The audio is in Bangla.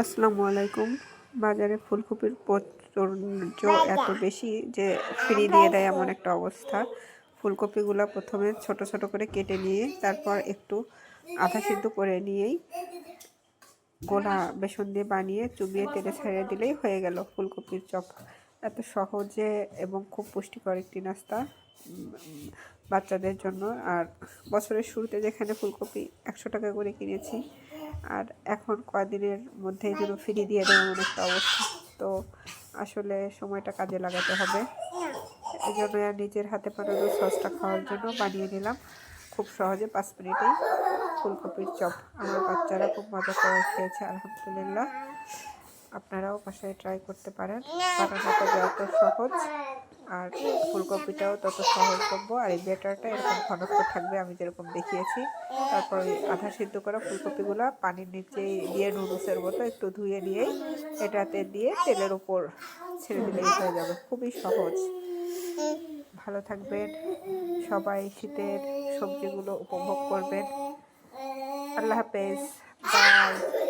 আসসালামু আলাইকুম। বাজারে ফুলকপির প্রচুর্য এত বেশি যে ফ্রি দিয়ে দেয় এমন একটা অবস্থা। ফুলকপিগুলো প্রথমে ছোট ছোট করে কেটে নিয়ে, তারপর একটু আধা সিদ্ধ করে নিয়েই গোলা বেসন দিয়ে বানিয়ে চুবিয়ে তেলে ছেড়ে দিলেই হয়ে গেল ফুলকপির চপ। এত সহজে এবং খুব পুষ্টিকর একটি নাস্তা বাচ্চাদের জন্য। আর বছরের শুরুতে যেখানে ফুলকপি একশো টাকা করে কিনেছি আর এখন কয়দিনের মধ্যেই যেন ফ্রি দিয়ে দেয় এমন একটা অবস্থা। তো আসলে সময়টা কাজে লাগাতে হবে। এই জন্য নিজের হাতে বানানো সসটা খাওয়ার জন্য বানিয়ে নিলাম। খুব সহজে পাঁচ মিনিটেই ফুলকপির চপ। আমার বাচ্চারা খুব মজা করে খেয়েছে, আলহামদুলিল্লাহ। আপনারাও বাসায় ট্রাই করতে পারেন। বানানোটা যত সহজ। আর ফুলকপিটাও তত সহজ করব আর এই বেটারটা এরকম ঘনত্ব থাকবে, আমি যেরকম দেখিয়েছি। তারপর আধা সিদ্ধ করা ফুলকপিগুলো পানির নিচে দিয়ে নুডলসের মতো একটু ধুয়ে নিয়েই এটাতে দিয়ে তেলের উপর ছেড়ে দিলেই হয়ে যাবে। খুবই সহজ। ভালো থাকবেন। সবাই শীতের সবজিগুলো উপভোগ করবেন। আল্লাহ হাফেজ। বাই।